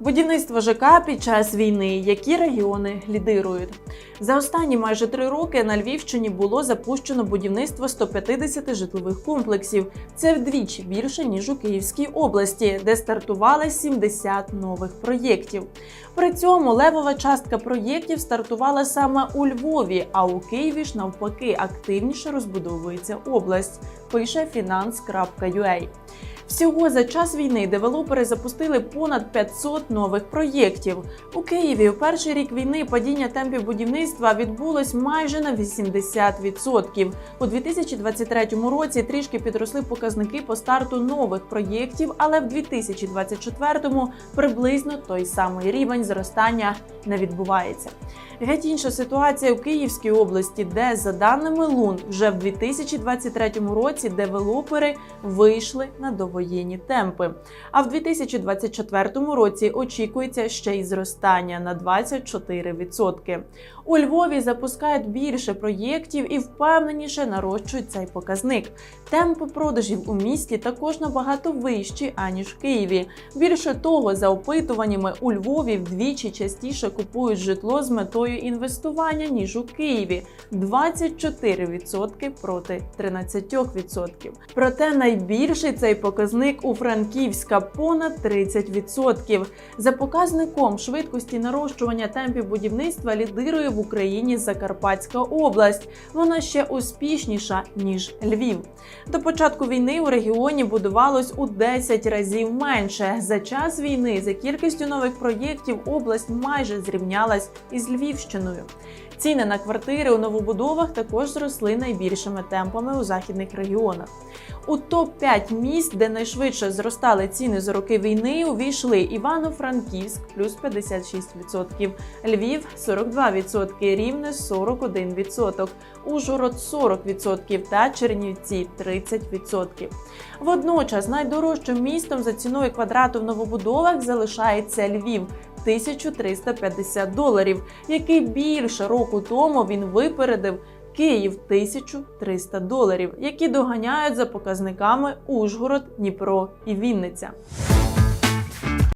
Будівництво ЖК під час війни. Які регіони лідирують? За останні майже три роки на Львівщині було запущено будівництво 150 житлових комплексів. Це вдвічі більше ніж у Київській області, де стартували 70 нових проєктів. При цьому левова частка проєктів стартувала саме у Львові, а у Києві ж навпаки активніше розбудовується область. Пише finance.ua. Всього за час війни девелопери запустили понад 500 нових проєктів. У Києві у перший рік війни падіння темпів будівництва відбулось майже на 80%. У 2023 році трішки підросли показники по старту нових проєктів, але в 2024 приблизно той самий рівень зростання не відбувається. Геть інша ситуація у Київській області, де, за даними ЛУН, вже в 2023 році девелопери вийшли на довоєнні темпи. А в 2024 році очікується ще й зростання на 24%. У Львові запускають більше проєктів і впевненіше нарощують цей показник. Темпи продажів у місті також набагато вищі аніж в Києві. Більше того, за опитуваннями у Львові вдвічі частіше купують житло з метою інвестування ніж у Києві 24% проти 13%. Проте найбільший цей показник у Франківська понад 30%. За показником швидкості нарощування темпів будівництва лідирує в Україні Закарпатська область. Вона ще успішніша ніж Львів. До початку війни у регіоні будувалось у 10 разів менше. За час війни за кількістю нових проєктів область майже зрівнялась із Львівщиною. Ціни на квартири у новобудовах також зросли найбільшими темпами у західних регіонах. У топ 5 міст, де найшвидше зростали ціни за роки війни, увійшли Івано-Франківськ плюс 56%, Львів 42%, Рівне 41%, Ужгород 40% та Чернівці 30%. Водночас найдорожчим містом за ціною квадрату в новобудовах залишається Львів. 1350 доларів, який більше року тому він випередив Київ 1300 доларів, які доганяють за показниками Ужгород, Дніпро і Вінниця.